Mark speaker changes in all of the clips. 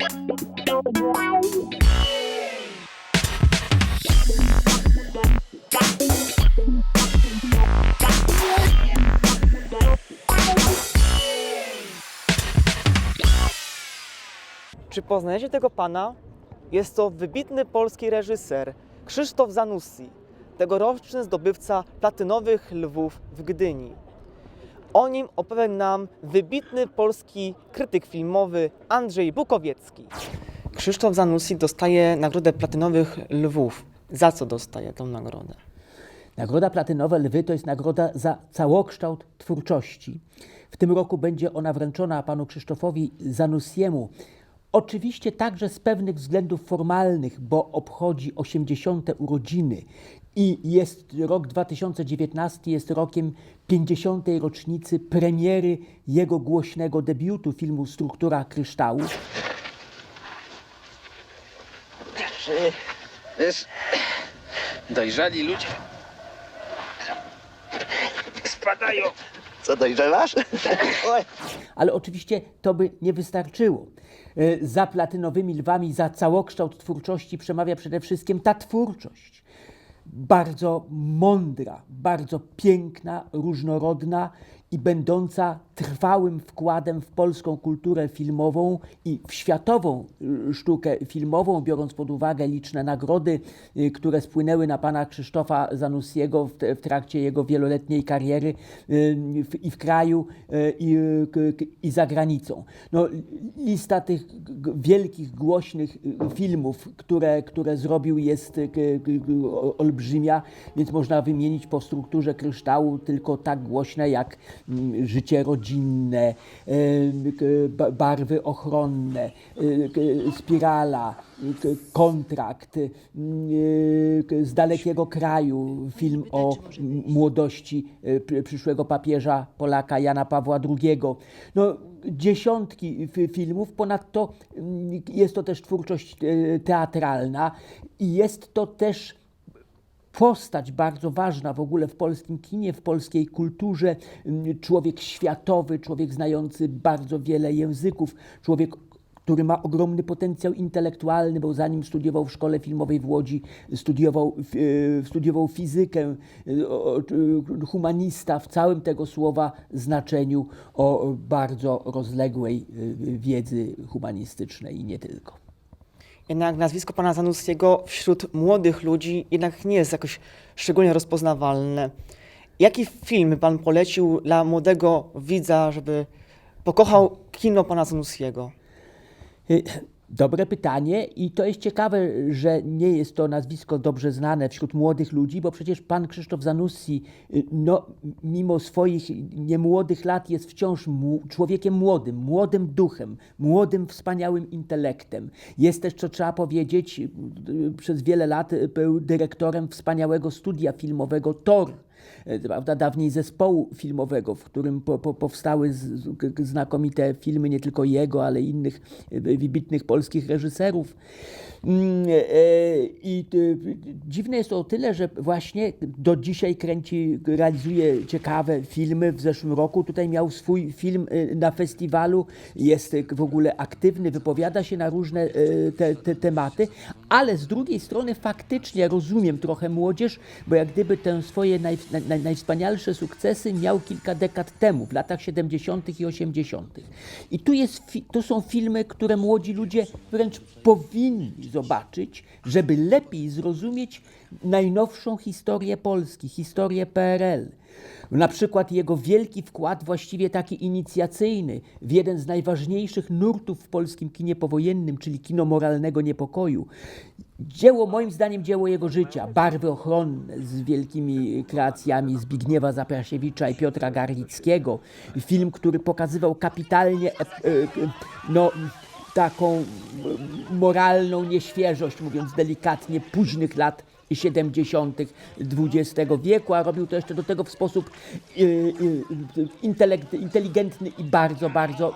Speaker 1: Czy poznajecie tego pana? Jest to wybitny polski reżyser Krzysztof Zanussi, tegoroczny zdobywca platynowych lwów w Gdyni. O nim opowie nam wybitny polski krytyk filmowy Andrzej Bukowiecki. Krzysztof Zanussi dostaje nagrodę platynowych lwów. Za co dostaje tę nagrodę?
Speaker 2: Nagroda Platynowe Lwy to jest nagroda za całokształt twórczości. W tym roku będzie ona wręczona panu Krzysztofowi Zanussiemu. Oczywiście także z pewnych względów formalnych, bo obchodzi 80. urodziny i jest rok 2019 jest rokiem 50. rocznicy premiery jego głośnego debiutu filmu Struktura kryształu.
Speaker 3: Wiesz, dojrzali ludzie spadają.
Speaker 4: Co dojrzewasz? Oj.
Speaker 2: Ale oczywiście to by nie wystarczyło. E, Za platynowymi lwami, za całokształt twórczości przemawia przede wszystkim ta twórczość. Bardzo mądra, bardzo piękna, różnorodna i będąca trwałym wkładem w polską kulturę filmową i w światową y, sztukę filmową, biorąc pod uwagę liczne nagrody, y, które spłynęły na pana Krzysztofa Zanussiego w, trakcie jego wieloletniej kariery y, i w kraju, i, i za granicą. No, lista tych wielkich, głośnych filmów, które, które zrobił jest olbrzymia, więc można wymienić po strukturze kryształu tylko tak głośne jak mm, życie rodzinne, ba- barwy ochronne, y, spirala, y, kontrakt, y, z dalekiego kraju, film o młodości y, przyszłego papieża Polaka Jana Pawła II. No, dziesiątki fi- filmów, ponadto mm, jest to też twórczość y, teatralna i jest to też postać bardzo ważna w ogóle w polskim kinie, w polskiej kulturze. Mm, Człowiek światowy, człowiek znający bardzo wiele języków, człowiek który ma ogromny potencjał intelektualny, bo zanim studiował w szkole filmowej w Łodzi, studiował, e, studiował fizykę, e, humanista w całym tego słowa znaczeniu o bardzo rozległej e, wiedzy humanistycznej i nie tylko.
Speaker 1: Jednak nazwisko pana Zanussiego wśród młodych ludzi jednak nie jest jakoś szczególnie rozpoznawalne. Jaki film pan polecił dla młodego widza, żeby pokochał kino pana Zanussiego?
Speaker 2: Dobre pytanie i to jest ciekawe, że nie jest to nazwisko dobrze znane wśród młodych ludzi, bo przecież pan Krzysztof Zanussi, y, no, mimo swoich niemłodych lat jest wciąż człowiekiem młodym, młodym duchem, młodym, wspaniałym intelektem. Jest też, co trzeba powiedzieć, y, y, przez wiele lat był dyrektorem wspaniałego studia filmowego TOR prawda, dawniej zespołu filmowego, w którym po, po, powstały z, znakomite filmy nie tylko jego, ale innych e, wybitnych polskich reżyserów. Mm, e, I e, dziwne jest to o tyle, że właśnie do dzisiaj kręci, realizuje ciekawe filmy. W zeszłym roku tutaj miał swój film e, na festiwalu, jest e, w ogóle aktywny, wypowiada się na różne e, te, te tematy, ale z drugiej strony faktycznie rozumiem trochę młodzież, bo jak gdyby te swoje naj, naj, najwspanialsze sukcesy miał kilka dekad temu, w latach 70. i 80. I tu, jest, to są filmy, które młodzi ludzie wręcz powinni zobaczyć, żeby lepiej zrozumieć najnowszą historię Polski, historię PRL. Na przykład jego wielki wkład, właściwie taki inicjacyjny, w jeden z najważniejszych nurtów w polskim kinie powojennym, czyli kino moralnego niepokoju. Dzieło, moim zdaniem, dzieło jego życia, barwy ochronne z wielkimi kreacjami Zbigniewa Zaprasiewicza i Piotra Garlickiego. Film, który pokazywał kapitalnie e, e, no, taką m, moralną nieświeżość, mówiąc delikatnie, późnych lat 70. XX wieku, a robił to jeszcze do tego w sposób y, y, inteligentny i bardzo, bardzo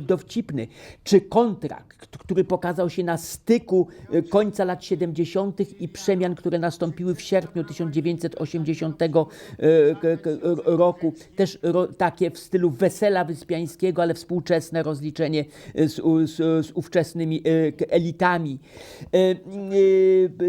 Speaker 2: dowcipny. Czy kontrakt, który pokazał się na styku y, końca lat 70. i przemian, które nastąpiły w sierpniu 1980 y, k- k- roku, też takie w stylu wesela wyspiańskiego, ale współczesne rozliczenie z, z, z ówczesnymi elitami.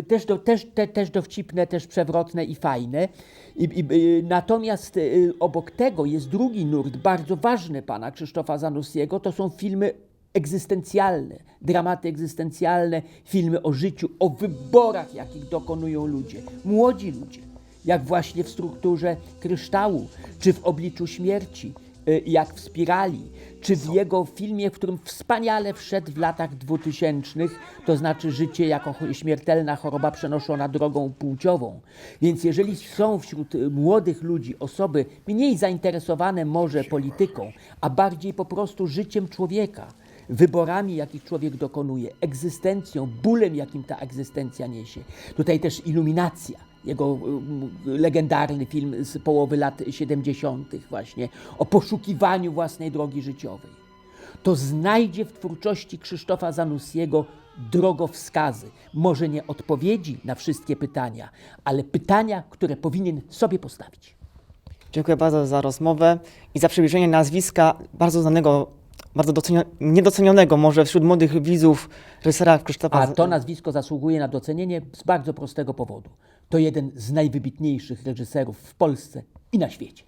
Speaker 2: Też, do, też, te, też dowcipne, też przewrotne i fajne. I, i, natomiast y, obok tego jest drugi nurt, bardzo ważny pana Krzysztofa Zanussiego, to są filmy egzystencjalne, dramaty egzystencjalne, filmy o życiu, o wyborach, jakich dokonują ludzie, młodzi ludzie, jak właśnie w strukturze kryształu, czy w obliczu śmierci, jak w spirali, czy w jego filmie, w którym wspaniale wszedł w latach dwutysięcznych, to znaczy życie jako śmiertelna choroba przenoszona drogą płciową. Więc jeżeli są wśród y, młodych ludzi osoby mniej zainteresowane może polityką, a bardziej po prostu życiem człowieka, wyborami, jakich człowiek dokonuje, egzystencją, bólem, jakim ta egzystencja niesie. Tutaj też iluminacja, jego um, legendarny film z połowy lat 70., właśnie o poszukiwaniu własnej drogi życiowej. To znajdzie w twórczości Krzysztofa Zanussiego drogowskazy, może nie odpowiedzi na wszystkie pytania, ale pytania, które powinien sobie postawić.
Speaker 1: Dziękuję bardzo za rozmowę i za przybliżenie nazwiska bardzo znanego, bardzo docenio- niedocenionego może wśród młodych widzów reżysera Krzysztofa
Speaker 2: A to nazwisko zasługuje na docenienie z bardzo prostego powodu. To jeden z najwybitniejszych reżyserów w Polsce i na świecie.